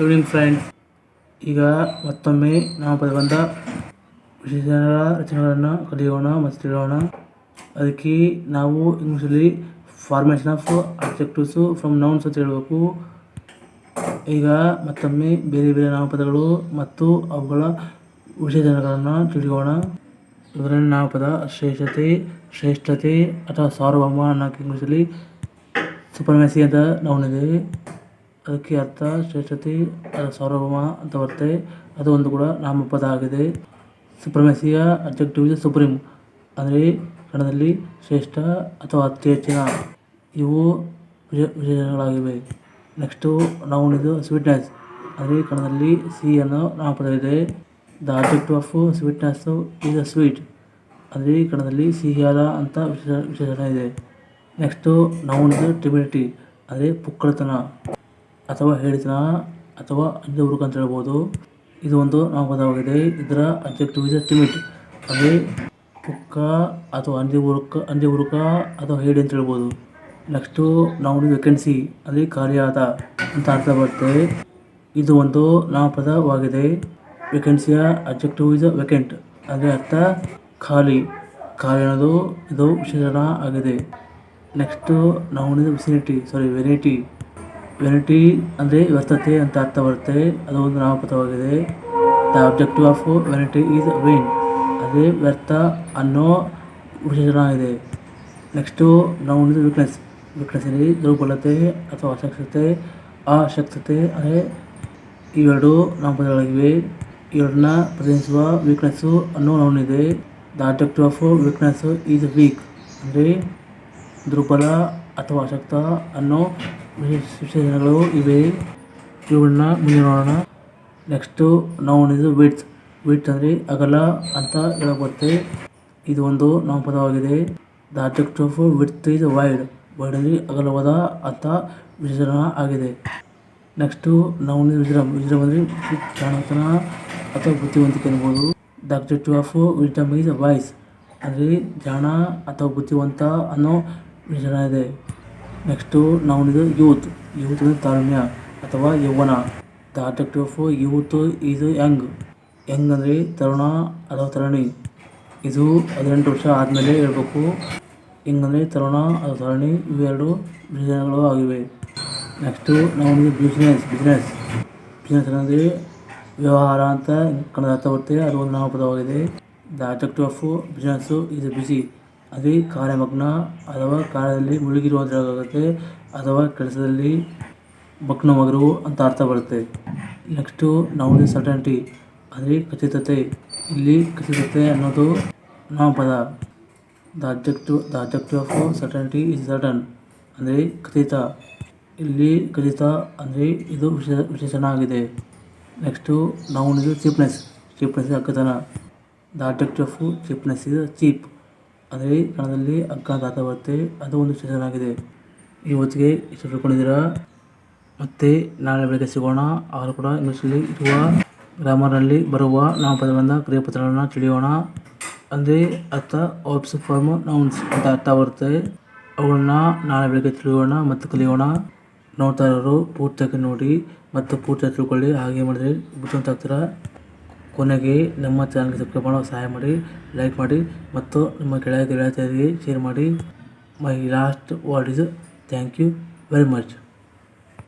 Evening friends ಈಗ ಮತ್ತೊಮ್ಮೆ ನಾವು ಬಂದ ವಿಶೇಷಗಳ ರಚನೆಗಳನ್ನು ಕಲಿಯೋಣ ಮತ್ತು ತಿಳಿಯೋಣ ಅದಕ್ಕೆ ನಾವು ಇಂಗ್ಲೀಷಲ್ಲಿ formation of adjectives from nouns ಅಂತ ಹೇಳಬೇಕು. ಈಗ ಮತ್ತೊಮ್ಮೆ ಬೇರೆ ಬೇರೆ ನಾಮಪದಗಳು ಮತ್ತು ಅವುಗಳ ವಿಶೇಷಣಗಳನ್ನು ತಿಳಿಯೋಣ. ಇದರಲ್ಲಿ ನಾಮಪದ ಶ್ರೇಷ್ಠತೆ ಶ್ರೇಷ್ಠತೆ ಅಥವಾ ಸಾರ್ವಭೌಮ ಅನ್ನೋಕ್ಕೆ ಇಂಗ್ಲೀಷಲ್ಲಿ ಸುಪರ್ಮೆಸಿ ಅಂತ ನೌನ್ ಇದೆ. ಅದಕ್ಕೆ ಅರ್ಥ ಶ್ರೇಷ್ಠತೆ ಸಾರ್ವಭೌಮ ಅಂತ ಬರುತ್ತೆ. ಅದು ಒಂದು ಕೂಡ ನಾಮಪದ ಆಗಿದೆ. ಸುಪ್ರಮೇಸಿಯ ಅಬ್ಜೆಕ್ಟಿವ್ ಇಸ್ ಸುಪ್ರೀಂ ಅಂದರೆ ಕನ್ನಡದಲ್ಲಿ ಶ್ರೇಷ್ಠ ಅಥವಾ ಅತಿ ಹೆಚ್ಚಿನ ಇವು ವಿಶೇಷಗಳಾಗಿವೆ. ನೆಕ್ಸ್ಟು ನೌನ್ ಇದು ಸ್ವೀಟ್ನೆಸ್ ಅಂದರೆ ಕನ್ನಡದಲ್ಲಿ ಸಿ ಅನ್ನೋ ನಾಮಪದವಿದೆ. The adjective of sweetness is uh sweet ಅಂದರೆ ಕನ್ನಡದಲ್ಲಿ ಸಿಹಿಯಾದ ಅಂತ ವಿಶೇಷ ವಿಶೇಷಣ ಇದೆ. ನೆಕ್ಸ್ಟು ನೌನ್ ಇದು ಟಿಮಿಡಿಟಿ ಅಂದರೆ ಪುಕ್ಕಳತನ. ಅಥವಾ ಹೇಳಿದ್ರ ಅಥವಾ ಅಂಜ ಹುಡುಕ ಅಂತ ಹೇಳ್ಬೋದು. ಇದು ಒಂದು ನಾಮಪದವಾಗಿದೆ ಇದರ ಅಬ್ಜೆಕ್ಟಿವ್ ಇಸ್ ಟಿಮಿಟ್ ಅಂದರೆ ಪುಕ್ಕ ಅಥವಾ ಅಂಜೆ ಹುಡುಕ ಅಂಜೆ ಹುಡುಕ ಅಥವಾ ಹೇಳಿ ಅಂತ ಹೇಳ್ಬೋದು. ನೆಕ್ಸ್ಟು ನೌನ್ ವೇಕೆನ್ಸಿ ಅಂದರೆ ಖಾಲಿಯಾದ ಅಂತ ಅರ್ಥ ಬರುತ್ತೆ. ಇದು ಒಂದು ನಾಮಪದವಾಗಿದೆ ವೇಕೆನ್ಸಿಯ ಅಬ್ಜೆಕ್ಟಿವ್ ಇಸ್ ವೇಕೆಂಟ್ ಅಂದರೆ ಅರ್ಥ ಖಾಲಿ. ಖಾಲಿ ಅನ್ನೋದು ಇದು ವಿಶೇಷಣ ಆಗಿದೆ. ನೆಕ್ಸ್ಟು ನಾವು ವಿಸಿನಿಟಿ ಸಾರಿ ವೆರೈಟಿ ವೆರೈಟಿ ಅಂದರೆ ವ್ಯರ್ಥತೆ ಅಂತ ಅರ್ಥ ಬರುತ್ತೆ. ಅದು ಒಂದು ನಾಮಪದವಾಗಿದೆ. The adjective of verity is vain ಅದೇ ವ್ಯರ್ಥ ಅನ್ನೋ ವಿಶೇಷಣ ಇದೆ ನೆಕ್ಸ್ಟು ನಾವು ವೀಕ್ನೆಸ್ ವೀಕ್ನೆಸ್ ಅಂದರೆ ದುರ್ಬಲತೆ ಅಥವಾ ಅಶಕ್ತತೆ. ಅಶಕ್ತತೆ ಅಂದರೆ ಇವೆರಡು ನಾಮಪದಗಳಾಗಿವೆ. ಇವೆರಡನ್ನ ಪ್ರತಿನಿಧಿಸುವ ವೀಕ್ನೆಸ್ಸು ಅನ್ನೋ ನೌನ್ ಇದೆ. The adjective of weakness is weak ಅಂದರೆ ದುರ್ಬಲ ಅಥವಾ ಅಶಕ್ತ ಅನ್ನೋ ವಿಶೇಷ ವಿಶೇಷಣಗಳು ಇವೆ ಇವುಗಳನ್ನ ಮುಂದೆ ನೋಡೋಣ ನೆಕ್ಸ್ಟು ನೌನ್ ನೋಡಿದ್ದು ವಿಡ್ತ್ ವಿಡ್ತ್ ಅಂದರೆ ಅಗಲ ಅಂತ ಹೇಳಬರುತ್ತೆ ಇದು ಒಂದು ನಾಮಪದವಾಗಿದೆ the object of width is wide wide ಅಂದರೆ ಅಗಲವಾದ ಅಂತ ವಿಶೇಷಣ ಆಗಿದೆ. ನೆಕ್ಸ್ಟು ಇದು ವಿಜ್ರಮ್ ವಿಜ್ರಮ್ ಅಂದರೆ ಜಾಣತನ ಅಥವಾ ಬುದ್ಧಿವಂತಿಕೆ ಅನ್ಬೋದು the objective of wisdom is wise ಅಂದರೆ ಜಾಣ ಅಥವಾ ಬುದ್ಧಿವಂತ ಅನ್ನೋ ವಿಶೇಷಣ ಇದೆ. ನೆಕ್ಸ್ಟು ನಾವು ಯೂತ್. ಯೂತ್ ಅಂದರೆ ತಾರುಣ್ಯ ಅಥವಾ ಯೌವನ the objective of youth is young young ಅಂದರೆ ತರುಣ, ಅಥವಾ ತರುಣಿ. ಇದು ಹದಿನೆಂಟು ವರ್ಷ ಆದಮೇಲೆ ಹೇಳಬೇಕು. ಯಂಗ್ ಅಂದರೆ ತರುಣ, ಅಥವಾ ತರುಣಿ. ಇವೆರಡು ವಿಧಾನಗಳು ಆಗಿವೆ. ನೆಕ್ಸ್ಟು ನಾವು ಬಿಸ್ನೆಸ್ ಬಿಸ್ನೆಸ್ ಬಿಸ್ನೆಸ್ ಅಂದರೆ ವ್ಯವಹಾರ ಅಂತ ಕನ್ನಡ ಅರ್ಥ ಬರುತ್ತೆ. ಅದು ಒಂದು ನಾಮಪದವಾಗಿದೆ. ದ ಅಬ್ಜೆಕ್ಟಿವ್ ಆಫ್ ಬಿಸ್ನೆಸ್ಸು ಇದು ಬಿಸಿ ಅದೇ ಕಾರ್ಯಮಗ್ನ ಅಥವಾ ಕಾರ್ಯದಲ್ಲಿ ಹೇಳೋಕ್ಕಾಗುತ್ತೆ ಅಥವಾ ಕೆಲಸದಲ್ಲಿ ಮಗ್ನವಾಗಿರು ಅಂತ ಅರ್ಥ ಬರುತ್ತೆ. ನೆಕ್ಸ್ಟು ಇಸ್ ಸರ್ಟನ್ಟಿ ಅಂದರೆ ಖಚಿತತೆ. ಇಲ್ಲಿ ಖಚಿತತೆ ಅನ್ನೋದು ನಾಮಪದ the objective the objective of certainty is certain ಅಂದರೆ ಖಚಿತ. ಇಲ್ಲಿ ಖಚಿತ ಅಂದರೆ ಇದು ವಿಶೇಷ, ವಿಶೇಷಣ ಆಗಿದೆ. ನೆಕ್ಸ್ಟು ಇದು ಚೀಪ್ನೆಸ್ ಚೀಪ್ನೆಸ್ ಅಕ್ಕತನ ದ ಅಬ್ಜೆಕ್ಟಿವ್ ಆಫ್ ಚೀಪ್ನೆಸ್ ಇದು ಚೀಪ್ ಅಂದರೆ ಕಾಲದಲ್ಲಿ ಅಗ್ಗ ತಾತ ಬರುತ್ತೆ ಅದು ಒಂದು ಸೀಸನ್ ಆಗಿದೆ. ಇವತ್ತಿಗೆ ಇಷ್ಟು ತಿಳ್ಕೊಂಡಿದ್ದೀರಾ? ಮತ್ತು ನಾಳೆ ಬೆಳಗ್ಗೆ ಸಿಗೋಣ. ಅವರು ಕೂಡ ಇಂಗ್ಲೀಷಲ್ಲಿ ಇರುವ ಗ್ರಾಮರ್ನಲ್ಲಿ ಬರುವ ನಾಮಪದಗಳಿಂದ ಕ್ರಿಯಾಪತ್ರಗಳನ್ನು ತಿಳಿಯೋಣ. ಅಂದರೆ ಅರ್ಥ ಆಪ್ಸ್ ಫಾರ್ಮ್ ನೌನ್ಸ್ ಅಂತ ಅರ್ಥ ಬರುತ್ತೆ. ಅವುಗಳನ್ನ ನಾಳೆ ಬೆಳಗ್ಗೆ ತಿಳಿಯೋಣ ಮತ್ತು ಕಲಿಯೋಣ. ನೋಡ್ತಾ ಇರೋರು ಪೂರ್ತಿಯಾಗಿ ನೋಡಿ ಮತ್ತು ಪೂರ್ತಿಯಾಗಿ ತಿಳ್ಕೊಳ್ಳಿ. ಹಾಗೆ ಮಾಡಿದ್ರೆ ಬುದ್ಧಿವಂತ ಕೊನೆಗೆ ನಮ್ಮ ಚಾನಲ್ಗೆ ಸಬ್ಸ್ಕ್ರೈಬ್ ಮಾಡೋ ಸಹಾಯ ಮಾಡಿ ಲೈಕ್ ಮಾಡಿ ಮತ್ತು ನಿಮ್ಮ ಗೆಳೆಯ ಗೆಳೆಯರಿಗೆ ಶೇರ್ ಮಾಡಿ. My last word is thank you very much